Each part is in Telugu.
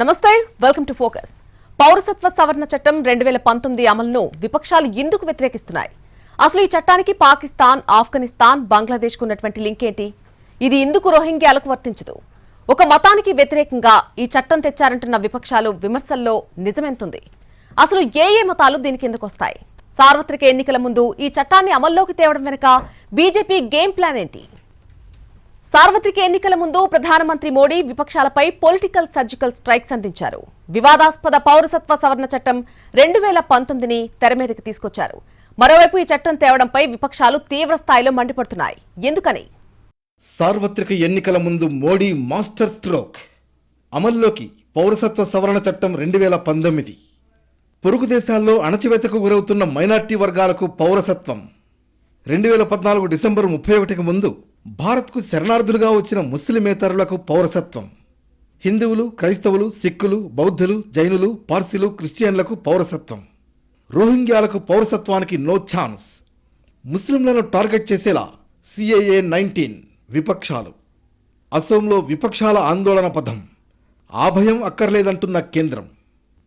నమస్తే వెల్కమ్ టు ఫోకస్. పౌరసత్వ సవరణ చట్టం రెండు వేల పంతొమ్మిది అమలును విపక్షాలు ఎందుకు వ్యతిరేకిస్తున్నాయి? అసలు ఈ చట్టానికి పాకిస్తాన్ ఆఫ్ఘనిస్తాన్ బంగ్లాదేశ్ ఉన్నటువంటి లింక్ ఏంటి ఇది ఎందుకు రోహింగ్యాలకు వర్తించదు? ఒక మతానికి వ్యతిరేకంగా ఈ చట్టం తెచ్చారంటున్న విపక్షాలు విమర్శల్లో నిజమెంతుంది. అసలు ఏ ఏ మతాలు దీనికి ఎందుకు వస్తాయి సార్వత్రిక ఎన్నికల ముందు ఈ చట్టాన్ని అమల్లోకి తేవడం వెనుక బీజేపీ గేమ్ ప్లాన్ ఏంటి? సార్వత్రిక ఎన్నికల ముందు ప్రధానమంత్రి మోడీ విపక్షాలపై పొలిటికల్ సర్జికల్ స్ట్రైక్స్ అందించారు. వివాదాస్పద పౌరసత్వ సవరణ చట్టం రెండు వేల పంతొమ్మిదిని తెరమీదకి తీసుకొచ్చారు. మరోవైపు ఈ చట్టం తేవడంపై విపక్షాలు తీవ్ర స్థాయిలో మండిపడుతున్నాయి. ఎందుకని? సార్వత్రిక ఎన్నికల ముందు మోడీ మాస్టర్ స్ట్రోక్. అమల్లోకి పౌరసత్వ సవరణ చట్టం రెండు వేల పంతొమ్మిది పొరుగు దేశాల్లో అణచివేతకు గురవుతున్న మైనార్టీ వర్గాలకు పౌరసత్వం. రెండు వేల పద్నాలుగు డిసెంబర్ ముప్పై ఒకటికి ముందు భారత్కు శరణార్థులుగా వచ్చిన ముస్లిమేతరులకు పౌరసత్వం. హిందువులు క్రైస్తవులు సిక్కులు బౌద్ధులు జైనులు పార్సీలు క్రిస్టియన్లకు పౌరసత్వం. రోహింగ్యాలకు పౌరసత్వానికి నో ఛాన్స్. ముస్లింలను టార్గెట్ చేసేలా సిఏఏ నైన్టీన్ విపక్షాలు. అసోంలో విపక్షాల ఆందోళన పథం. ఆ భయం అక్కర్లేదంటున్న కేంద్రం.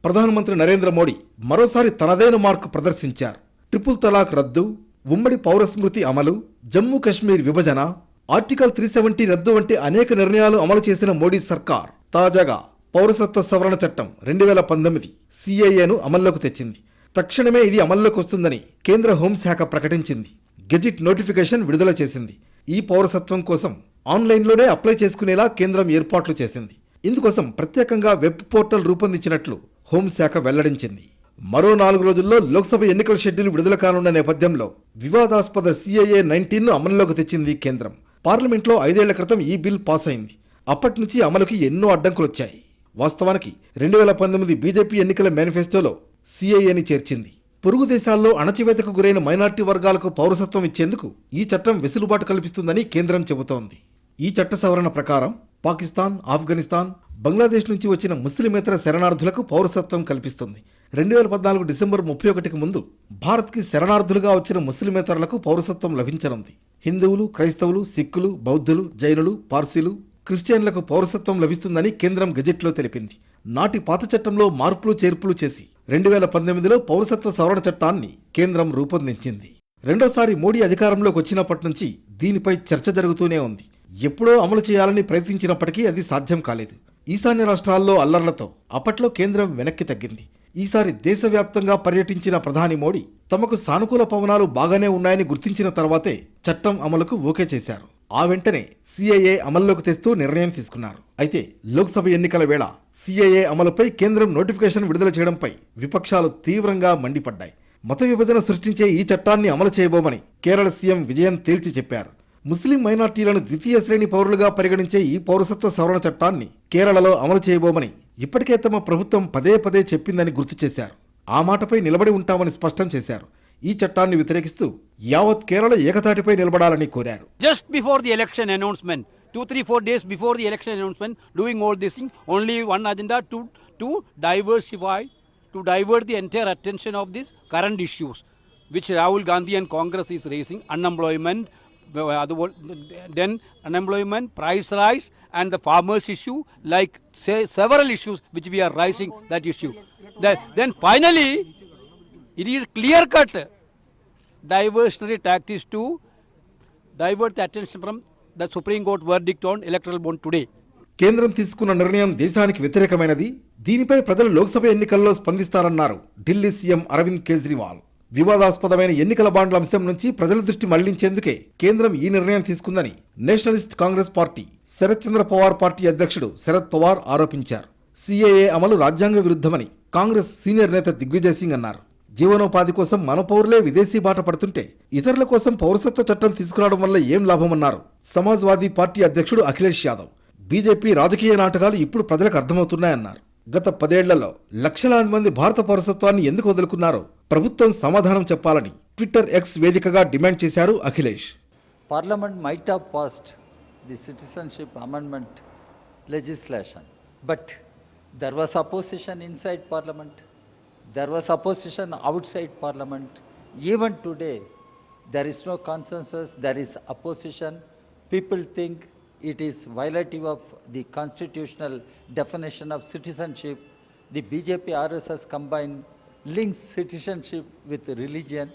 ప్రధానమంత్రి నరేంద్ర మోడీ మరోసారి తనదైన మార్కు ప్రదర్శించారు. ట్రిపుల్ తలాక్ రద్దు ఉమ్మడి పౌరస్మృతి అమలు జమ్మూ కశ్మీర్ విభజన ఆర్టికల్ త్రీ సెవెంటీ రద్దు వంటి అనేక నిర్ణయాలు అమలు చేసిన మోడీ సర్కార్ తాజాగా పౌరసత్వ సవరణ చట్టం రెండు వేల పంతొమ్మిది సిఐఏను అమల్లోకి తెచ్చింది. తక్షణమే ఇది అమల్లోకి వస్తుందని కేంద్ర హోంశాఖ ప్రకటించింది. గెజిట్ నోటిఫికేషన్ విడుదల చేసింది. ఈ పౌరసత్వం కోసం ఆన్లైన్లోనే అప్లై చేసుకునేలా కేంద్రం ఏర్పాట్లు చేసింది. ఇందుకోసం ప్రత్యేకంగా వెబ్ పోర్టల్ రూపొందించినట్లు హోంశాఖ వెల్లడించింది. మరో నాలుగు రోజుల్లో లోక్సభ ఎన్నికల షెడ్యూల్ విడుదల కానున్న నేపథ్యంలో వివాదాస్పద సిఐఏ నైన్టీన్ను అమల్లోకి తెచ్చింది కేంద్రం. పార్లమెంట్లో ఐదేళ్ళ క్రితం ఈ బిల్ పాస్ అయింది అప్పటి నుంచి అమలుకి ఎన్నో అడ్డంకులొచ్చాయి. వాస్తవానికి రెండు వేల పంతొమ్మిది బీజేపీ ఎన్నికల మేనిఫెస్టోలో సిఐఏని చేర్చింది. పొరుగు దేశాల్లో అణచివేతకు గురైన మైనార్టీ వర్గాలకు పౌరసత్వం ఇచ్చేందుకు ఈ చట్టం వెసులుబాటు కల్పిస్తుందని కేంద్రం చెబుతోంది. ఈ చట్ట సవరణ ప్రకారం పాకిస్తాన్ ఆఫ్ఘనిస్తాన్ బంగ్లాదేశ్ నుంచి వచ్చిన ముస్లిమేతర శరణార్థులకు పౌరసత్వం కల్పిస్తుంది. రెండు వేల పద్నాలుగు డిసెంబర్ ముప్పై ఒకటికి ముందు భారత్కి శరణార్థులుగా వచ్చిన ముస్లిమేతరులకు పౌరసత్వం లభించనుంది. హిందువులు క్రైస్తవులు సిక్కులు బౌద్ధులు జైనులు పార్సీలు క్రిస్టియన్లకు పౌరసత్వం లభిస్తుందని కేంద్రం గెజెట్లో తెలిపింది. నాటి పాత చట్టంలో మార్పులు చేర్పులు చేసి రెండు వేల పంతొమ్మిదిలో పౌరసత్వ సవరణ చట్టాన్ని కేంద్రం రూపొందించింది. రెండోసారి మోడీ అధికారంలోకి వచ్చినప్పటి నుంచి దీనిపై చర్చ జరుగుతూనే ఉంది. ఎప్పుడో అమలు చేయాలని ప్రయత్నించినప్పటికీ అది సాధ్యం కాలేదు. ఈశాన్య రాష్ట్రాల్లో అల్లర్లతో అప్పట్లో కేంద్రం వెనక్కి తగ్గింది. ఈసారి దేశవ్యాప్తంగా పర్యటించిన ప్రధాని మోడీ తమకు సానుకూల పవనాలు బాగానే ఉన్నాయని గుర్తించిన తర్వాతే చట్టం అమలుకు ఓకే చేశారు. ఆ వెంటనే సిఐఏ అమల్లోకి తెస్తూ నిర్ణయం తీసుకున్నారు. అయితే లోక్సభ ఎన్నికల వేళ సిఐఏ అమలుపై కేంద్రం నోటిఫికేషన్ విడుదల చేయడంపై విపక్షాలు తీవ్రంగా మండిపడ్డాయి. మత విభజన సృష్టించే ఈ చట్టాన్ని అమలు చేయబోమని కేరళ సీఎం విజయన్ తేల్చి చెప్పారు. ముస్లిం మైనార్టీలను ద్వితీయ శ్రేణి పౌరులుగా పరిగణించే ఈ పౌరసత్వ సవరణ చట్టాన్ని కేరళలో అమలు చేయబోమని ఇప్పటికే తమ ప్రభుత్వం పదే పదే చెప్పిందని గుర్తు చేశారు. ఆ మాటపై నిలబడి ఉంటామని స్పష్టం చేశారు. ఈ చట్టాన్ని వ్యతిరేకిస్తూ యావత్ కేరళ ఏకతాటిపై నిలబడాలని కోరారు. Just before the election announcement two three four days before the election announcement doing all this thing only one agenda to to diversify to divert the entire attention of this current issues which Rahul Gandhi and Congress is raising unemployment അതുപോലെ then unemployment price rise and the farmers issue like several issues which we are raising that issue then finally it is clear cut it is to cut diversionary tactics to divert the attention from the Supreme Court verdict కేంద్రం తీసుకున్న నిర్ణయం దేశానికి వ్యతిరేకమైనది దీనిపై ప్రజలు లోక్సభ ఎన్నికల్లో స్పందిస్తారన్నారు ఢిల్లీ సీఎం అరవింద్ కేజ్రీవాల్ వివాదాస్పదమైన ఎన్నికల బాండ్ల అంశం నుంచి ప్రజల దృష్టి మళ్ళించేందుకే కేంద్రం ఈ నిర్ణయం తీసుకుందని nationalist Congress party Sharad Chandra Pawar party అధ్యక్షుడు శరద్ పవార్ ఆరోపించారు. సిఏఏ అమలు రాజ్యాంగ విరుద్ధమని కాంగ్రెస్ సీనియర్ నేత దిగ్విజయ్ సింగ్ అన్నారు. జీవనోపాధి కోసం మన పౌరులే విదేశీ బాట పడుతుంటే ఇతరుల కోసం పౌరసత్వ చట్టం తీసుకురావడం వల్ల ఏం లాభమన్నారు. సమాజ్వాదీ పార్టీ అధ్యక్షుడు అఖిలేష్ యాదవ్. బీజేపీ రాజకీయ నాటకాలు ఇప్పుడు ప్రజలకు అర్థమవుతున్నాయన్నారు. గత పదేళ్ళలో లక్షలాది మంది భారత పౌరసత్వాన్ని ఎందుకు వదులుకున్నారో ప్రభుత్వం సమాధానం చెప్పాలని ట్విట్టర్ ఎక్స్ వేదికగా డిమాండ్ చేశారు Akhilesh. Parliament might have passed the citizenship amendment legislation but there was opposition inside parliament there was opposition outside parliament even today there is no consensus there is opposition people think it is violative of the constitutional definition of citizenship the BJP RSS combine links citizenship with religion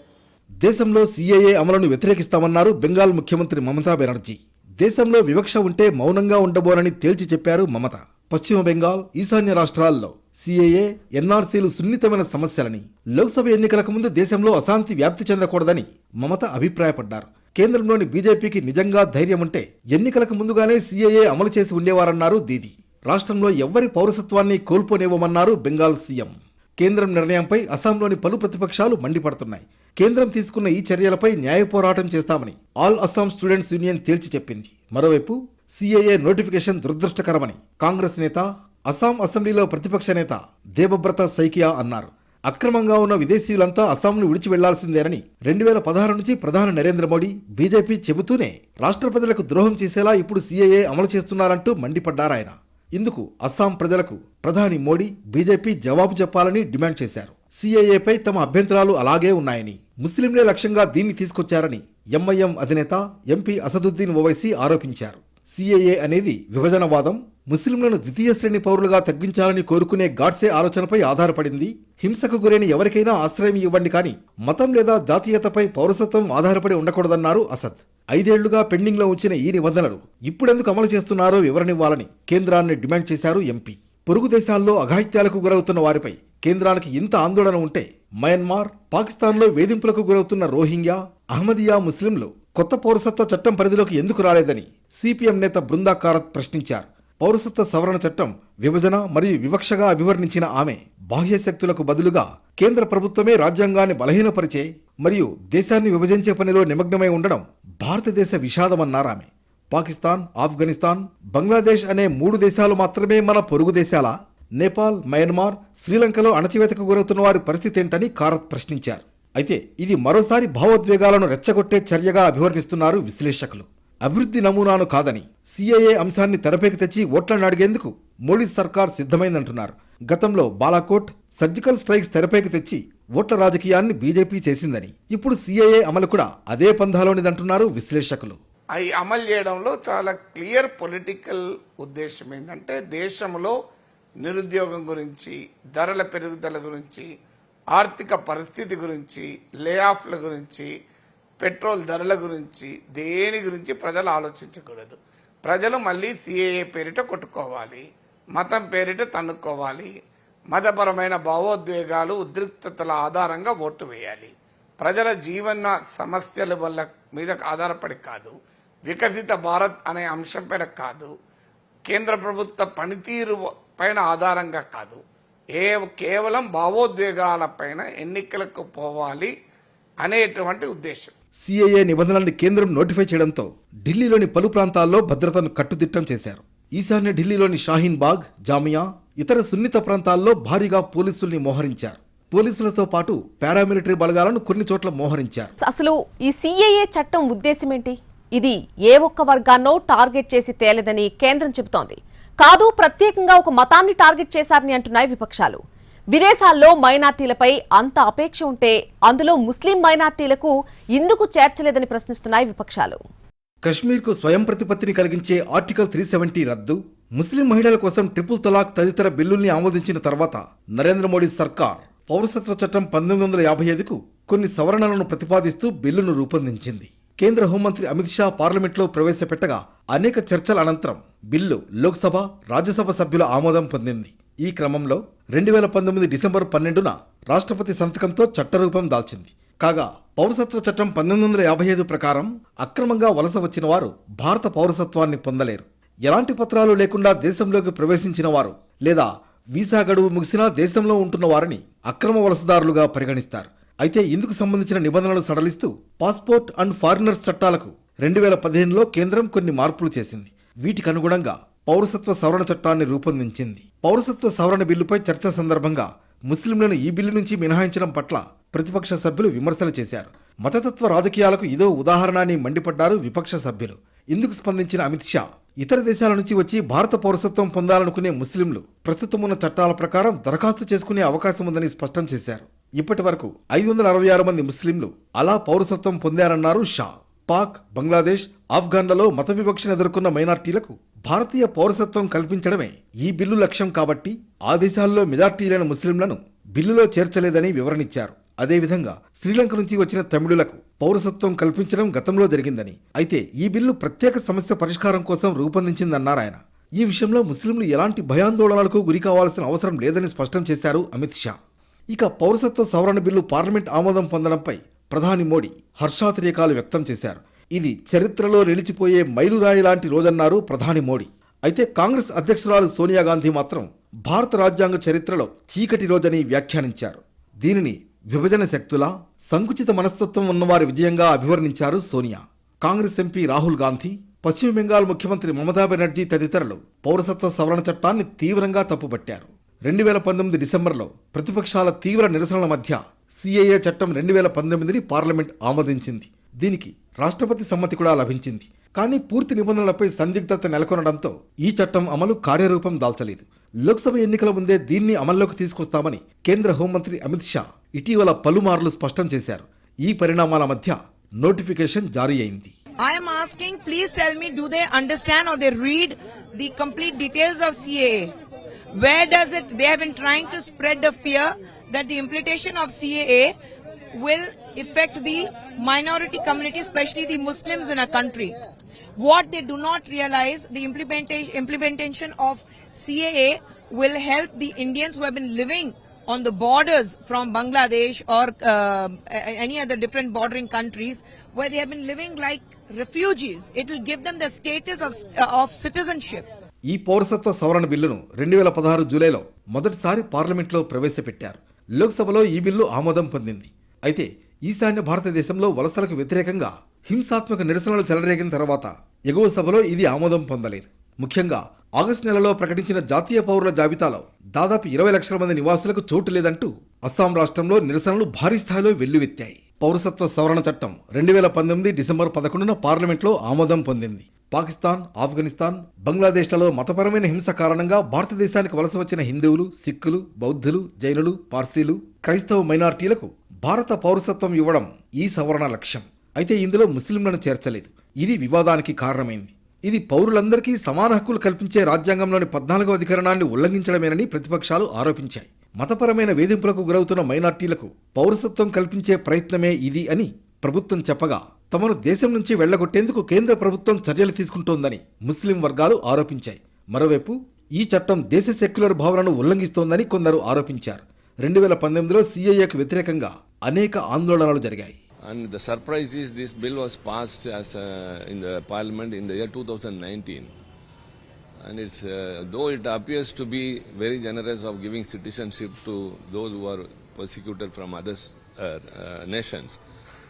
దేశంలో సీఏఏ అమలును వ్యతిరేకిస్తామన్నారు బెంగాల్ ముఖ్యమంత్రి మమతా బెనర్జీ. దేశంలో వివక్ష ఉంటే మౌనంగా ఉండబోనని తేల్చి చెప్పారు మమత. పశ్చిమ బెంగాల్ ఈశాన్య రాష్ట్రాల్లో సీఏఏ ఎన్ఆర్సీలు సున్నితమైన సమస్యలని లోక్సభ ఎన్నికలకు ముందు దేశంలో అశాంతి వ్యాప్తి చెందకూడదని మమత అభిప్రాయపడ్డారు. కేంద్రంలోని బీజేపీకి నిజంగా ధైర్యం ఉంటే ఎన్నికలకు ముందుగానే సీఏఏ అమలు చేసి ఉండేవారన్నారు దీది. రాష్ట్రంలో ఎవ్వరి పౌరసత్వాన్ని కోల్పోనివ్వమన్నారు బెంగాల్ సీఎం. కేంద్రం నిర్ణయంపై అస్సాంలోని పలు ప్రతిపక్షాలు మండిపడుతున్నాయి. కేంద్రం తీసుకున్న ఈ చర్యలపై న్యాయ పోరాటం చేస్తామని ఆల్ అస్సాం స్టూడెంట్స్ యూనియన్ తేల్చి చెప్పింది. మరోవైపు సీఏఏ నోటిఫికేషన్ దురదృష్టకరమని కాంగ్రెస్ నేత అస్సాం అసెంబ్లీలో ప్రతిపక్ష నేత దేబబ్రత సైకియా అన్నారు. అక్రమంగా ఉన్న విదేశీయులంతా అస్సాంను విడిచి వెళ్ళాల్సిందేనని రెండు వేల పదహారు నుంచి ప్రధాని నరేంద్ర మోడీ బీజేపీ చెబుతూనే రాష్ట్ర ప్రజలకు ద్రోహం చేసేలా ఇప్పుడు సీఏఏ అమలు చేస్తున్నారంటూ మండిపడ్డారాయన. ఇందుకు అస్సాం ప్రజలకు ప్రధాని మోడీ బీజేపీ జవాబు చెప్పాలని డిమాండ్ చేశారు. సీఏఏపై తమ అభ్యంతరాలు అలాగే ఉన్నాయని ముస్లింలే లక్ష్యంగా దీన్ని తీసుకొచ్చారని ఎంఐఎం అధినేత ఎంపీ అసదుద్దీన్ ఓవైసీ ఆరోపించారు. సీఏఏ అనేది విభజనవాదం ముస్లింలను ద్వితీయ శ్రేణి పౌరులుగా తగ్గించాలని కోరుకునే గాడ్సే ఆలోచనపై ఆధారపడింది. హింసకు గురైన ఎవరికైనా ఆశ్రయం ఇవ్వండి కానీ మతం లేదా జాతీయతపై పౌరసత్వం ఆధారపడి ఉండకూడదన్నారు అసద్. ఐదేళ్ళుగా పెండింగ్లో ఉంచిన ఈ నిబంధనలు ఇప్పుడెందుకు అమలు చేస్తున్నారో వివరణివ్వాలని కేంద్రాన్ని డిమాండ్ చేశారు ఎంపీ. పొరుగు దేశాల్లో అఘాయిత్యాలకు గురవుతున్న వారిపై కేంద్రానికి ఇంత ఆందోళన ఉంటే మయన్మార్ పాకిస్తాన్లో వేధింపులకు గురవుతున్న రోహింగ్యా అహ్మదియా ముస్లింలు కొత్త పౌరసత్వ చట్టం పరిధిలోకి ఎందుకు రాలేదని సిపిఎం నేత బృందా కారత్ ప్రశ్నించారు. పౌరసత్వ సవరణ చట్టం విభజన మరియు వివక్షగా అభివర్ణించిన ఆమె బాహ్య శక్తులకు బదులుగా కేంద్ర ప్రభుత్వమే రాజ్యాంగాన్ని బలహీనపరిచే మరియు దేశాన్ని విభజించే పనిలో నిమగ్నమై ఉండడం భారతదేశ విషాదమన్నారామె పాకిస్తాన్ ఆఫ్ఘనిస్తాన్ బంగ్లాదేశ్ అనే మూడు దేశాలు మాత్రమే మన పొరుగు దేశాలా? నేపాల్ మయన్మార్ శ్రీలంకలో అణచివేతకు గురవుతున్న వారి పరిస్థితి ఏంటని కారత్ ప్రశ్నించారు. అయితే ఇది మరోసారి భావోద్వేగాలను రెచ్చగొట్టే చర్యగా అభివర్ణిస్తున్నారు విశ్లేషకులు. అభివృద్ధి నమూనాను కాదని సీఏఏ అంశాన్ని తెరపైకి తెచ్చి ఓట్లను అడిగేందుకు మోడీ సర్కార్ సిద్ధమైందంటున్నారు. గతంలో బాలాకోట్ సర్జికల్ స్ట్రైక్స్ తెరపైకి తెచ్చి ఓట్ల రాజకీయాన్ని బీజేపీ చేసిందని ఇప్పుడు సీఏఏ అమలు కూడా అదే పంధాలోనిదంటున్నారు విశ్లేషకులు. అవి అమలు చేయడంలో చాలా క్లియర్ పొలిటికల్ ఉద్దేశం ఏంటంటే దేశంలో నిరుద్యోగం గురించి ధరల పెరుగుదల గురించి ఆర్థిక పరిస్థితి గురించి లే ఆఫ్ల గురించి పెట్రోల్ ధరల గురించి దేని గురించి ప్రజలు ఆలోచించకూడదు. ప్రజలు మళ్ళీ సిఏఏ పేరిట కొట్టుకోవాలి మతం పేరిట తన్నుకోవాలి మతపరమైన భావోద్వేగాలు ఉద్రిక్తతల ఆధారంగా ఓటు వేయాలి. ప్రజల జీవన సమస్యల వల్ల మీద ఆధారపడి కాదు వికసిత భారత్ అనే అంశం పైన కాదు కేంద్ర ప్రభుత్వ పనితీరు పైన ఆధారంగా కాదు. ఏ కేవలం భావోద్వేగాల పైన ఎన్నికలకు పోవాలి అనేటువంటి ఉద్దేశం. సీఏఏ నిబంధనల్ని కేంద్రం నోటిఫై చేయడంతో ఢిల్లీలోని పలు ప్రాంతాల్లో భద్రతను కట్టుదిట్టం చేశారు. ఈశాన్య ఢిల్లీలోని షాహీన్ బాగ్ జామియా ఇతర సున్నిత ప్రాంతాల్లో భారీగా పోలీసుల్ని మోహరించారు. పోలీసులతో పాటు పారామిలిటరీ బలగాలను కొన్ని చోట్ల మోహరించారు. అసలు ఈ సీఏఏ చట్టం ఉద్దేశం ఏంటి? ఇది ఏ ఒక్క వర్గాన్నో టార్గెట్ చేసి తేలేదని కేంద్రం చెబుతోంది. కాదు ప్రత్యేకంగా ఒక మతాన్ని టార్గెట్ చేశారని అంటున్నాయి విపక్షాలు. విదేశాల్లో మైనార్టీలపై అంత అపేక్ష ఉంటే అందులో ముస్లిం మైనార్టీలకు ఎందుకు చేర్చలేదని ప్రశ్నిస్తున్నాయి విపక్షాలు. కశ్మీర్కు స్వయం ప్రతిపత్తిని కలిగించే ఆర్టికల్ త్రీ సెవెంటీ రద్దు ముస్లిం మహిళల కోసం ట్రిపుల్ తలాక్ తదితర బిల్లుల్ని ఆమోదించిన తర్వాత నరేంద్ర మోడీ సర్కార్ పౌరసత్వ చట్టం పంతొమ్మిది వందల యాభై ఐదుకు కొన్ని సవరణలను ప్రతిపాదిస్తూ బిల్లును రూపొందించింది. కేంద్ర హోంమంత్రి అమిత్ షా పార్లమెంట్లో ప్రవేశపెట్టగా అనేక చర్చల అనంతరం బిల్లు లోక్సభ రాజ్యసభ సభ్యుల ఆమోదం పొందింది. ఈ క్రమంలో రెండు వేల పంతొమ్మిది డిసెంబర్ పన్నెండున రాష్ట్రపతి సంతకంతో చట్టరూపం దాల్చింది. కాగా పౌరసత్వ చట్టం పంతొమ్మిది వందల యాభై ఐదు ప్రకారం అక్రమంగా వలస వచ్చిన వారు భారత పౌరసత్వాన్ని పొందలేరు. ఎలాంటి పత్రాలు లేకుండా దేశంలోకి ప్రవేశించిన వారు లేదా వీసా గడువు ముగిసినా దేశంలో ఉంటున్న వారిని అక్రమ వలసదారులుగా పరిగణిస్తారు. అయితే ఇందుకు సంబంధించిన నిబంధనలు సడలిస్తూ పాస్పోర్ట్ అండ్ ఫారినర్స్ చట్టాలకు రెండు వేల పదిహేనులో కేంద్రం కొన్ని మార్పులు చేసింది. వీటికి అనుగుణంగా పౌరసత్వ సవరణ చట్టాన్ని రూపొందించింది. పౌరసత్వ సవరణ బిల్లుపై చర్చ సందర్భంగా ముస్లింలను ఈ బిల్లు నుంచి మినహాయించడం పట్ల ప్రతిపక్ష సభ్యులు విమర్శలు చేశారు. మతతత్వ రాజకీయాలకు ఇదో ఉదాహరణ అని మండిపడ్డారు విపక్ష సభ్యులు. ఇందుకు స్పందించిన అమిత్ షా ఇతర దేశాల నుంచి వచ్చి భారత పౌరసత్వం పొందాలనుకునే ముస్లింలు ప్రస్తుతం ఉన్న చట్టాల ప్రకారం దరఖాస్తు చేసుకునే అవకాశం ఉందని స్పష్టం చేశారు. ఇప్పటి వరకు ఐదు వందల అరవై ఆరు మంది ముస్లింలు అలా పౌరసత్వం పొందారన్నారు షా. పాక్ బంగ్లాదేశ్ ఆఫ్ఘన్లలో మత వివక్షను ఎదుర్కొన్న మైనార్టీలకు భారతీయ పౌరసత్వం కల్పించడమే ఈ బిల్లు లక్ష్యం కాబట్టి ఆ దేశాల్లో మెజార్టీలైన ముస్లింలను బిల్లులో చేర్చలేదని వివరణిచ్చారు. అదేవిధంగా శ్రీలంక నుంచి వచ్చిన తమిళులకు పౌరసత్వం కల్పించడం గతంలో జరిగిందని అయితే ఈ బిల్లు ప్రత్యేక సమస్య పరిష్కారం కోసం రూపొందించిందన్నారు ఆయన. ఈ విషయంలో ముస్లింలు ఎలాంటి భయాందోళనలకు గురి కావాల్సిన అవసరం లేదని స్పష్టం చేశారు అమిత్ షా. ఇక పౌరసత్వ సవరణ బిల్లు పార్లమెంట్ ఆమోదం పొందడంపై ప్రధాని మోడీ హర్షాతిరేకాలు వ్యక్తం చేశారు. ఇది చరిత్రలో నిలిచిపోయే మైలురాయి లాంటి రోజన్నారు ప్రధాని మోడీ. అయితే కాంగ్రెస్ అధ్యక్షురాలు సోనియా గాంధీ మాత్రం భారత రాజ్యాంగ చరిత్రలో చీకటి రోజని వ్యాఖ్యానించారు. దీనిని విభజన శక్తుల సంకుచిత మనస్తత్వం ఉన్నవారి విజయంగా అభివర్ణించారు సోనియా. కాంగ్రెస్ ఎంపీ రాహుల్ గాంధీ పశ్చిమ బెంగాల్ ముఖ్యమంత్రి మమతా బెనర్జీ తదితరులు పౌరసత్వ సవరణ చట్టాన్ని తీవ్రంగా తప్పుపట్టారు. రెండు వేల పంతొమ్మిది డిసెంబర్లో ప్రతిపక్షాల తీవ్ర నిరసనల మధ్య సిఏఏ చట్టం రెండు వేల పంతొమ్మిదిని పార్లమెంట్ ఆమోదించింది. దీనికి రాష్ట్రపతి సమ్మతి కూడా లభించింది. కానీ పూర్తి నిబంధనలపై సందిగ్ధత నెలకొనడంతో ఈ చట్టం అమలు కార్యరూపం దాల్చలేదు. లోక్సభ ఎన్నికల ముందే దీన్ని అమల్లోకి తీసుకొస్తామని కేంద్ర హోంమంత్రి అమిత్ షా ఇటీవల పలుమార్లు స్పష్టం చేశారు. ఈ పరిణామాల మధ్య నోటిఫికేషన్ జారీ అయింది. I'm asking please tell me do they understand are they read the complete details of CAA where does it they have been trying to spread the fear that the implementation of CAA will affect the minority community, especially the Muslims in a country. What they do not realize, the implementation, implementation of CAA will help the Indians who have been living on the borders from Bangladesh or uh, any other different bordering countries where they have been living like refugees. It will give them the status of, of citizenship. ఈ పౌరసత్వ సవరణ బిల్లును రెండు వేల పదహారు జూలైలో మొదటిసారి పార్లమెంట్లో ప్రవేశపెట్టారు లోక్సభలో ఈ బిల్లు ఆమోదం పొందింది. అయితే ఈశాన్య భారతదేశంలో వలసలకు వ్యతిరేకంగా హింసాత్మక నిరసనలు చెలరేగిన తర్వాత ఎగువ సభలో ఇది ఆమోదం పొందలేదు. ముఖ్యంగా ఆగస్టు నెలలో ప్రకటించిన జాతీయ పౌరుల జాబితాలో దాదాపు ఇరవై లక్షల మంది నివాసులకు చోటు లేదంటూ అస్సాం రాష్ట్రంలో నిరసనలు భారీ స్థాయిలో వెల్లువెత్తాయి. పౌరసత్వ సవరణ చట్టం రెండు వేల పంతొమ్మిది డిసెంబర్ పదకొండున పార్లమెంట్లో ఆమోదం పొందింది. పాకిస్తాన్ ఆఫ్ఘనిస్తాన్ బంగ్లాదేశ్లలో మతపరమైన హింస కారణంగా భారతదేశానికి వలస వచ్చిన హిందువులు సిక్కులు బౌద్ధులు జైనులు పార్సీలు క్రైస్తవ మైనార్టీలకు భారత పౌరసత్వం ఇవ్వడం ఈ సవరణ లక్ష్యం. అయితే ఇందులో ముస్లింలను చేర్చలేదు. ఇది వివాదానికి కారణమైంది. ఇది పౌరులందరికీ సమాన హక్కులు కల్పించే రాజ్యాంగంలోని పద్నాలుగో అధికరణాన్ని ఉల్లంఘించడమేనని ప్రతిపక్షాలు ఆరోపించాయి. మతపరమైన వేధింపులకు గురవుతున్న మైనార్టీలకు పౌరసత్వం కల్పించే ప్రయత్నమే ఇది అని ప్రభుత్వం చెప్పగా తమను దేశం నుంచి వెళ్ళగొట్టేందుకు కేంద్ర ప్రభుత్వం చర్యలు తీసుకుంటోందని ముస్లిం వర్గాలు ఆరోపించాయి. మరోవైపు ఈ చట్టం దేశ సెక్యులర్ భావనను ఉల్లంఘిస్తోందని కొందరు ఆరోపించారు. రెండు వేల పంతొమ్మిదిలో సిఐఏకు వ్యతిరేకంగా అనేక ఆందోళనలు జరిగాయి. And the surprise is this bill was passed as in the parliament in the year two thousand nineteen and it's though it appears to be very generous of giving citizenship to those who are prosecuted from others nations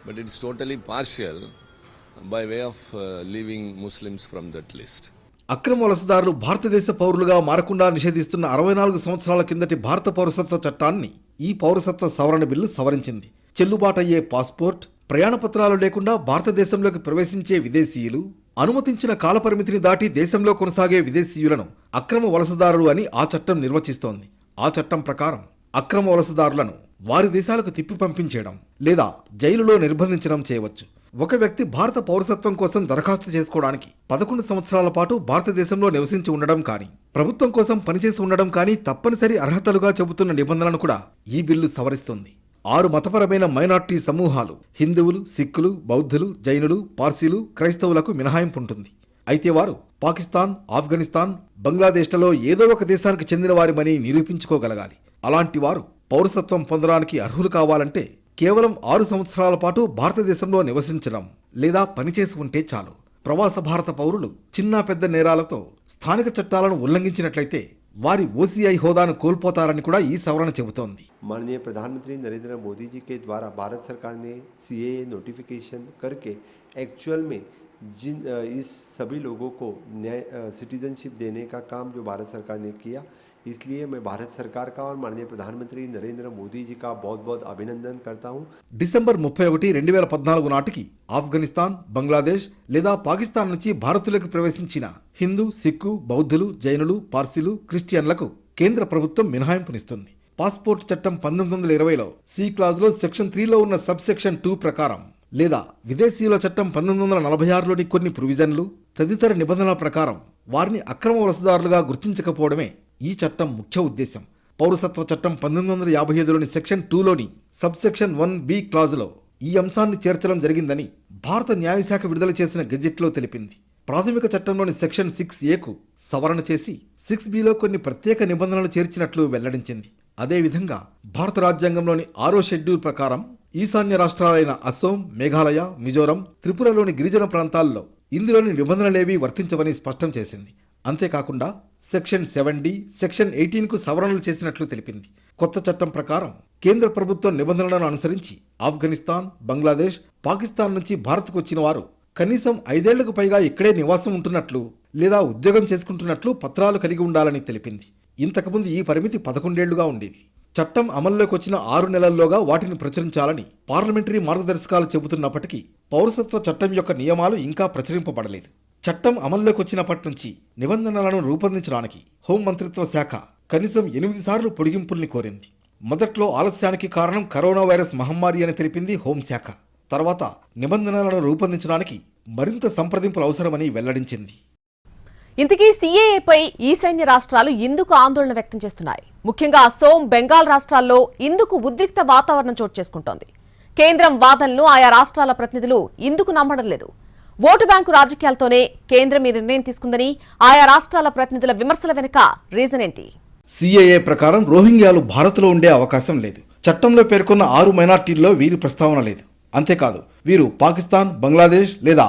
but it's totally partial by way of uh, leaving Muslims from that list. అక్రమ వలసదారులు భారతదేశ పౌరులుగా మారకుండా నిషేధిస్తున్న అరవై నాలుగు సంవత్సరాల కిందటి భారత పౌరసత్వ చట్టాన్ని ఈ పౌరసత్వ సవరణ బిల్లు సవరించింది చెల్లుబాటయ్యే పాస్పోర్ట్ ప్రయాణ పత్రాలు లేకుండా భారతదేశంలోకి ప్రవేశించే విదేశీయులు అనుమతించిన కాలపరిమితిని దాటి దేశంలో కొనసాగే విదేశీయులను అక్రమ వలసదారులు అని ఆ చట్టం నిర్వచిస్తోంది ఆ చట్టం ప్రకారం అక్రమ వలసదారులను వారి దేశాలకు తిప్పి పంపించేయడం లేదా జైలులో నిర్బంధించడం చేయవచ్చు. ఒక వ్యక్తి భారత పౌరసత్వం కోసం దరఖాస్తు చేసుకోవడానికి పదకొండు సంవత్సరాల పాటు భారతదేశంలో నివసించి ఉండడం కానీ ప్రభుత్వం కోసం పనిచేసి ఉండడం కానీ తప్పనిసరి అర్హతలుగా చెబుతున్న నిబంధనలను కూడా ఈ బిల్లు సవరిస్తుంది. ఆరు మతపరమైన మైనార్టీ సమూహాలు హిందువులు సిక్కులు బౌద్ధులు జైనులు పార్సీలు క్రైస్తవులకు మినహాయింపు ఉంటుంది. అయితే వారు పాకిస్తాన్ ఆఫ్ఘనిస్తాన్ బంగ్లాదేశ్లలో ఏదో ఒక దేశానికి చెందిన వారిమని నిరూపించుకోగలగాలి. అలాంటి వారు పౌరసత్వం పొందడానికి అర్హులు కావాలంటే కేవలం ఆరు సంవత్సరాల పాటు భారతదేశంలో నివసించడం లేదా పనిచేసి ఉంటే చాలు ప్రవాస భారత పౌరులు చిన్న పెద్ద నేరాలతో స్థానిక చట్టాలను ఉల్లంఘించినట్లయితే వారి ఓసీఐ హోదాను కోల్పోతారని కూడా ఈ సవరణ చెబుతోంది माननीय प्रधानमंत्री नरेंद्र मोदी जी के द्वारा भारत सरकार ने सी नोटिफिकेशन करके एक्चुअल में जिन अ, इस सभी लोगों को न्याय सिटीजनशिप देने का काम जो भारत सरकार ने किया इसलिए मैं भारत सरकार का और माननीय प्रधानमंत्री नरेंद्र मोदी जी का बहुत बहुत अभिनंदन करता हूँ డిసెంబర్ ముప్పై ఒకటి రెండు వేల పద్నాలుగు నాటికి ఆఫ్ఘనిస్తాన్ బంగ్లాదేశ్ లేదా పాకిస్తాన్ నుంచి భారత్లోకి ప్రవేశించిన హిందూ సిక్కు బౌద్ధులు జైనులు పార్సీలు క్రిస్టియన్లకు కేంద్ర ప్రభుత్వం మినహాయింపునిస్తుంది పాస్పోర్ట్ చట్టం పంతొమ్మిది వందల ఇరవైలో సి క్లాజ్లో సెక్షన్ త్రీలో ఉన్న సబ్ సెక్షన్ టూ ప్రకారం లేదా విదేశీయుల చట్టం పంతొమ్మిది వందల నలభై ఆరులోని కొన్ని ప్రొవిజన్లు తదితర నిబంధనల ప్రకారం వారిని అక్రమ వలసదారులుగా గుర్తించకపోవడమే ఈ చట్టం ముఖ్య ఉద్దేశం పౌరసత్వ చట్టం పంతొమ్మిది వందల యాభై ఐదులోని సెక్షన్ టూలోని సబ్ సెక్షన్ వన్ బి క్లాజులో ఈ అంశాన్ని చేర్చడం జరిగిందని భారత న్యాయశాఖ విడుదల చేసిన గెజెట్లో తెలిపింది. ప్రాథమిక చట్టంలోని సెక్షన్ సిక్స్ ఏకు సవరణ చేసి సిక్స్ బిలో కొన్ని ప్రత్యేక నిబంధనలు చేర్చినట్లు వెల్లడించింది. అదేవిధంగా భారత రాజ్యాంగంలోని ఆరో షెడ్యూల్ ప్రకారం ఈశాన్య రాష్ట్రాలైన అస్సోం మేఘాలయ మిజోరం త్రిపురలోని గిరిజన ప్రాంతాల్లో ఇందులోని నిబంధనలేవీ వర్తించవని స్పష్టం చేసింది. అంతేకాకుండా సెక్షన్ సెవెన్ డి సెక్షన్ ఎయిటీన్కు సవరణలు చేసినట్లు తెలిపింది. కొత్త చట్టం ప్రకారం కేంద్ర ప్రభుత్వం నిబంధనలను అనుసరించి ఆఫ్ఘనిస్తాన్ బంగ్లాదేశ్ పాకిస్తాన్ నుంచి భారత్కు వచ్చిన వారు కనీసం ఐదేళ్ళకు పైగా ఇక్కడే నివాసం ఉంటున్నట్లు లేదా ఉద్యోగం చేసుకుంటున్నట్లు పత్రాలు కలిగి ఉండాలని తెలిపింది. ఇంతకుముందు ఈ పరిమితి పదకొండేళ్ళుగా ఉండేది. చట్టం అమల్లోకి వచ్చిన ఆరు నెలల్లోగా వాటిని ప్రచురించాలని పార్లమెంటరీ మార్గదర్శకాలు చెబుతున్నప్పటికీ పౌరసత్వ చట్టం యొక్క నియమాలు ఇంకా ప్రచురింపబడలేదు. చట్టం అమల్లోకి వచ్చినప్పటి నుంచి నిబంధనలను రూపొందించడానికి హోం మంత్రిత్వ శాఖ కనీసం ఎనిమిది సార్లు పొడిగింపుల్ని కోరింది. మొదట్లో ఆలస్యానికి కారణం కరోనా వైరస్ మహమ్మారి అని తెలిపింది హోంశాఖ తర్వాత నిబంధనలను రూపొందించడానికి మరింత సంప్రదింపులు అవసరమని వెల్లడించింది. ఇంతకీ సీఏఏపై ఈశాన్య రాష్ట్రాలు ఎందుకు ఆందోళన వ్యక్తం చేస్తున్నాయి? ముఖ్యంగా అసోం బెంగాల్ రాష్ట్రాల్లో ఇందుకు ఉద్రిక్త వాతావరణం చోటు చేసుకుంటోంది. కేంద్రం వాదనలు ఆయా రాష్ట్రాల ప్రతినిధులు ఇందుకు నమ్మడం లేదు. ఓటు బ్యాంకు రాజకీయాలతోనే కేంద్రం ఈ నిర్ణయం తీసుకుందని ఆయా రాష్ట్రాల ప్రతినిధుల విమర్శల వెనుక రీజన్ ఏంటి? సిఏఏ ప్రకారం రోహింగ్యాలు భారత్లో ఉండే అవకాశం లేదు. చట్టంలో పేర్కొన్న ఆరు మైనార్టీల్లో వీరి ప్రస్తావన లేదు. అంతేకాదు వీరు పాకిస్తాన్ బంగ్లాదేశ్ లేదా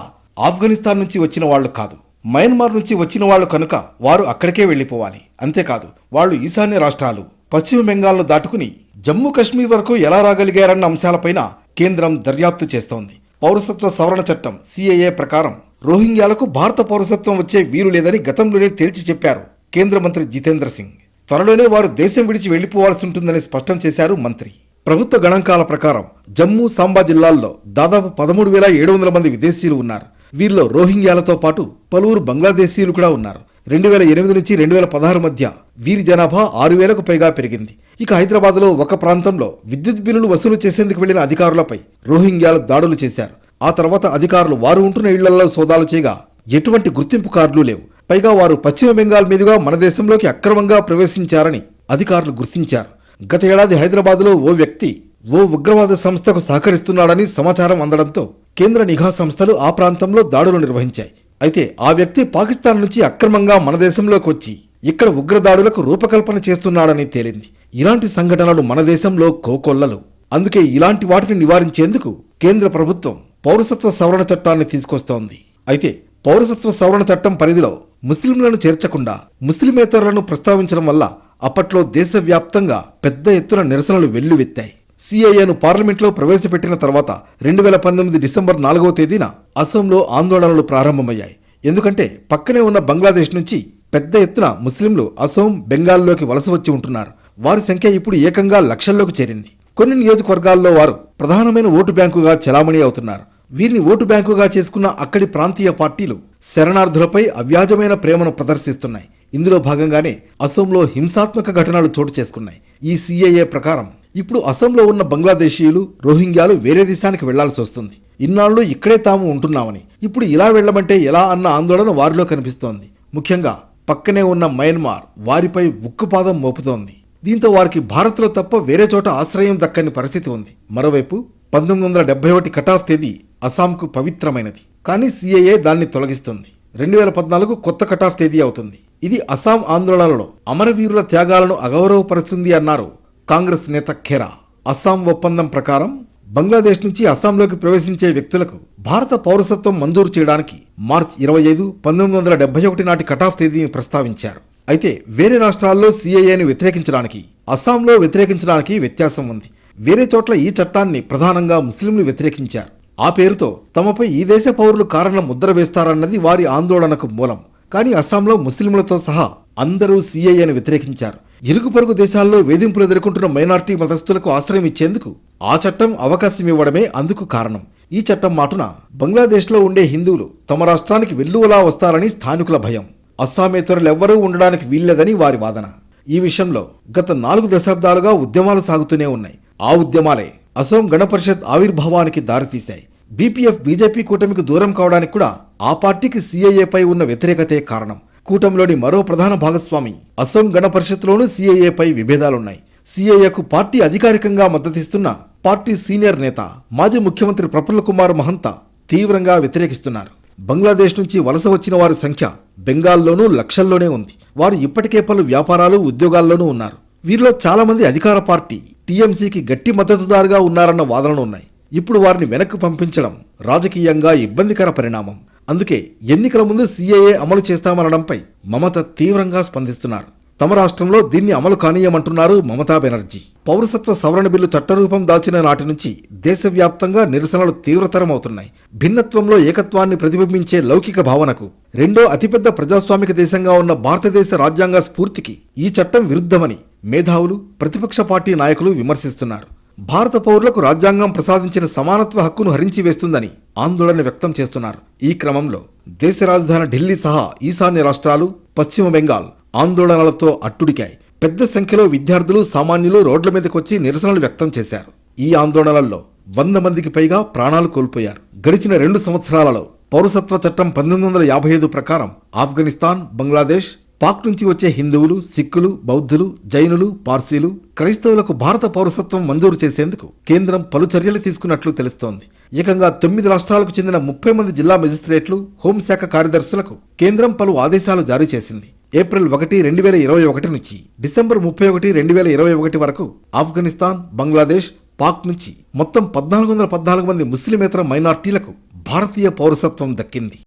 ఆఫ్ఘనిస్తాన్ నుంచి వచ్చిన వాళ్ళు కాదు. మయన్మార్ నుంచి వచ్చిన వాళ్ళు కనుక వారు అక్కడికే వెళ్ళిపోవాలి. అంతేకాదు వాళ్ళు ఈశాన్య రాష్ట్రాలు పశ్చిమ బెంగాల్ను దాటుకుని జమ్మూ కాశ్మీర్ వరకు ఎలా రాగలిగారన్న అంశాలపైన కేంద్రం దర్యాప్తు చేస్తోంది. పౌరసత్వ సవరణ చట్టం సిఏఏ ప్రకారం రోహింగ్యాలకు భారత పౌరసత్వం వచ్చే వీలు లేదని గతంలోనే తేల్చి చెప్పారు కేంద్ర మంత్రి జితేంద్ర సింగ్. త్వరలోనే వారు దేశం విడిచి వెళ్ళిపోవాల్సి ఉంటుందని స్పష్టం చేశారు మంత్రి. ప్రభుత్వ గణాంకాల ప్రకారం జమ్మూ సాంబా జిల్లాల్లో దాదాపు పదమూడు వేల ఏడు వందల మంది విదేశీయులు ఉన్నారు. వీరిలో రోహింగ్యాలతో పాటు పలువురు బంగ్లాదేశీయులు కూడా ఉన్నారు. రెండు వేల ఎనిమిది నుంచి రెండు వేల పదహారు మధ్య వీరి జనాభా ఆరు వేలకు పైగా పెరిగింది. ఇక హైదరాబాద్లో ఒక ప్రాంతంలో విద్యుత్ బిల్లులు వసూలు చేసేందుకు వెళ్ళిన అధికారులపై రోహింగ్యాలు దాడులు చేశారు. ఆ తర్వాత అధికారులు వారు ఉంటున్న ఇళ్ళలో సోదాలు చేయగా ఎటువంటి గుర్తింపు కార్డులు లేవు. పైగా వారు పశ్చిమ బెంగాల్ మీదుగా మన దేశంలోకి అక్రమంగా ప్రవేశించారని అధికారులు గుర్తించారు. గత ఏడాది హైదరాబాద్లో ఓ వ్యక్తి ఓ ఉగ్రవాద సంస్థకు సహకరిస్తున్నాడని సమాచారం అందడంతో కేంద్ర నిఘా సంస్థలు ఆ ప్రాంతంలో దాడులు నిర్వహించాయి. అయితే ఆ వ్యక్తి పాకిస్తాన్ నుంచి అక్రమంగా మన దేశంలోకి వచ్చి ఇక్కడ ఉగ్రదాడులకు రూపకల్పన చేస్తున్నాడని తేలింది. ఇలాంటి సంఘటనలు మన దేశంలో కోకొల్లలు. అందుకే ఇలాంటి వాటిని నివారించేందుకు కేంద్ర ప్రభుత్వం పౌరసత్వ సవరణ చట్టాన్ని తీసుకొస్తోంది. అయితే పౌరసత్వ సవరణ చట్టం పరిధిలో ముస్లింలను చేర్చకుండా ముస్లిమేతరులను ప్రస్తావించడం వల్ల అప్పట్లో దేశవ్యాప్తంగా పెద్ద ఎత్తున నిరసనలు వెల్లువెత్తాయి. సిఐఏను పార్లమెంట్లో ప్రవేశపెట్టిన తర్వాత రెండు వేల పంతొమ్మిది డిసెంబర్ నాలుగవ తేదీన అసోంలో ఆందోళనలు ప్రారంభమయ్యాయి. ఎందుకంటే పక్కనే ఉన్న బంగ్లాదేశ్ నుంచి పెద్ద ఎత్తున ముస్లింలు అసోం బెంగాల్లోకి వలస వచ్చి ఉంటున్నారు. వారి సంఖ్య ఇప్పుడు ఏకంగా లక్షల్లోకి చేరింది. కొన్ని నియోజకవర్గాల్లో వారు ప్రధానమైన ఓటు బ్యాంకుగా చెలామణి అవుతున్నారు. వీరిని ఓటు బ్యాంకుగా చేసుకున్న అక్కడి ప్రాంతీయ పార్టీలు శరణార్థులపై అవ్యాజమైన ప్రేమను ప్రదర్శిస్తున్నాయి. ఇందులో భాగంగానే అసోంలో హింసాత్మక ఘటనలు చోటు చేసుకున్నాయి. ఈ సిఏఏ ప్రకారం ఇప్పుడు అసోంలో ఉన్న బంగ్లాదేశీయులు రోహింగ్యాలు వేరే దేశానికి వెళ్ళాల్సి వస్తుంది. ఇన్నాళ్ళు ఇక్కడే తాము ఉంటున్నామని. ఇప్పుడు ఇలా వెళ్ళమంటే ఎలా అన్న ఆందోళన వారిలో కనిపిస్తోంది. ముఖ్యంగా పక్కనే ఉన్న మయన్మార్ వారిపై ఉక్కుపాదం మోపుతోంది. దీంతో వారికి భారత్లో తప్ప వేరే చోట ఆశ్రయం దక్కని పరిస్థితి ఉంది. మరోవైపు పంతొమ్మిది వందల డెబ్బై ఒకటి కటాఫ్ తేదీ అస్సాంకు పవిత్రమైనది. కానీ సిఏఏ దాన్ని తొలగిస్తుంది. రెండు వేల పద్నాలుగు కొత్త కటాఫ్ తేదీ అవుతుంది. ఇది అస్సాం ఆందోళనలలో అమరవీరుల త్యాగాలను అగౌరవపరుస్తుంది అన్నారు కాంగ్రెస్ నేత ఖేరా. అస్సాం ఒప్పందం ప్రకారం బంగ్లాదేశ్ నుంచి అస్సాంలోకి ప్రవేశించే వ్యక్తులకు భారత పౌరసత్వం మంజూరు చేయడానికి మార్చ్ ఇరవై ఐదు పంతొమ్మిది వందల డెబ్బై ఒకటి నాటి కటాఫ్ తేదీని ప్రస్తావించారు. అయితే వేరే రాష్ట్రాల్లో సిఐఏని వ్యతిరేకించడానికి అస్సాంలో వ్యతిరేకించడానికి వ్యత్యాసం ఉంది. వేరే చోట్ల ఈ చట్టాన్ని ప్రధానంగా ముస్లింలు వ్యతిరేకించారు. ఆ పేరుతో తమపై ఈ దేశ పౌరులు కారణం ముద్ర వేస్తారన్నది వారి ఆందోళనకు మూలం. కానీ అస్సాంలో ముస్లింలతో సహా అందరూ సిఐఏని వ్యతిరేకించారు. ఇరుగు పొరుగు దేశాల్లో వేధింపులు ఎదుర్కొంటున్న మైనార్టీ మతస్థులకు ఆశ్రయం ఇచ్చేందుకు ఆ చట్టం అవకాశం ఇవ్వడమే అందుకు కారణం. ఈ చట్టం మాటున బంగ్లాదేశ్లో ఉండే హిందువులు తమ రాష్ట్రానికి వెల్లువలా వస్తారని స్థానికుల భయం. అస్సామేతరులెవ్వరూ ఉండడానికి వీల్లేదని వారి వాదన. ఈ విషయంలో గత నాలుగు దశాబ్దాలుగా ఉద్యమాలు సాగుతూనే ఉన్నాయి. ఆ ఉద్యమాలే అసోం గణపరిషత్ ఆవిర్భావానికి దారితీశాయి. బీపీఎఫ్ బీజేపీ కూటమికి దూరం కావడానికి కూడా ఆ పార్టీకి సీఏఏపై ఉన్న వ్యతిరేకతే కారణం. కూటమిలోని మరో ప్రధాన భాగస్వామి. అసోం గణ పరిషత్లోనూ సీఏఏపై విభేదాలున్నాయి. సీఏఏకు పార్టీ అధికారికంగా మద్దతిస్తున్న పార్టీ సీనియర్ నేత మాజీ ముఖ్యమంత్రి ప్రఫుల్ల కుమార్ మహంతా తీవ్రంగా వ్యతిరేకిస్తున్నారు. బంగ్లాదేశ్ నుంచి వలస వచ్చిన వారి సంఖ్య బెంగాల్లోనూ లక్షల్లోనే ఉంది. వారు ఇప్పటికే పలు వ్యాపారాలు ఉద్యోగాల్లోనూ ఉన్నారు. వీరిలో చాలామంది అధికార పార్టీ టీఎంసీకి గట్టి మద్దతుదారుగా ఉన్నారన్న వాదనలు ఉన్నాయి. ఇప్పుడు వారిని వెనక్కు పంపించడం రాజకీయంగా ఇబ్బందికర పరిణామం. అందుకే ఎన్నికల ముందు సీఏఏ అమలు చేస్తామనడంపై మమత తీవ్రంగా స్పందిస్తున్నారు. తమ రాష్ట్రంలో దీన్ని అమలు కానీయమంటున్నారు మమతా బెనర్జీ. పౌరసత్వ సవరణ బిల్లు చట్టరూపం దాల్చిన నాటి నుంచి దేశవ్యాప్తంగా నిరసనలు తీవ్రతరమవుతున్నాయి. భిన్నత్వంలో ఏకత్వాన్ని ప్రతిబింబించే లౌకిక భావనకు రెండో అతిపెద్ద ప్రజాస్వామిక దేశంగా ఉన్న భారతదేశ రాజ్యాంగ స్ఫూర్తికి ఈ చట్టం విరుద్ధమని మేధావులు ప్రతిపక్ష పార్టీ నాయకులు విమర్శిస్తున్నారు. భారత పౌరులకు రాజ్యాంగం ప్రసాదించిన సమానత్వ హక్కును హరించి వేస్తుందని ఆందోళన వ్యక్తం చేస్తున్నారు. ఈ క్రమంలో దేశ రాజధాని ఢిల్లీ సహా ఈశాన్య రాష్ట్రాలు పశ్చిమ బెంగాల్ ఆందోళనలతో అట్టుడికాయి. పెద్ద సంఖ్యలో విద్యార్థులు సామాన్యులు రోడ్ల మీదకొచ్చి నిరసనలు వ్యక్తం చేశారు. ఈ ఆందోళనల్లో వంద మందికి పైగా ప్రాణాలు కోల్పోయారు. గడిచిన రెండు సంవత్సరాలలో పౌరసత్వ చట్టం పంతొమ్మిది వందల యాభై ఐదు ప్రకారం ఆఫ్ఘనిస్తాన్ బంగ్లాదేశ్ పాక్ నుంచి వచ్చే హిందువులు సిక్కులు బౌద్ధులు జైనులు పార్సీలు క్రైస్తవులకు భారత పౌరసత్వం మంజూరు చేసేందుకు కేంద్రం పలు చర్యలు తీసుకున్నట్లు తెలుస్తోంది. ఏకంగా తొమ్మిది రాష్ట్రాలకు చెందిన ముప్పై మంది జిల్లా మెజిస్ట్రేట్లు హోంశాఖ కార్యదర్శులకు కేంద్రం పలు ఆదేశాలు జారీ చేసింది. ఏప్రిల్ ఒకటి రెండు వేల ఇరవై ఒకటి నుంచి డిసెంబర్ ముప్పై ఒకటి రెండు వేల ఇరవై ఒకటి వరకు ఆఫ్ఘనిస్తాన్ బంగ్లాదేశ్ పాక్ నుంచి మొత్తం పద్నాలుగు వందల పద్నాలుగు మంది ముస్లిమేతర మైనార్టీలకు భారతీయ పౌరసత్వం దక్కింది.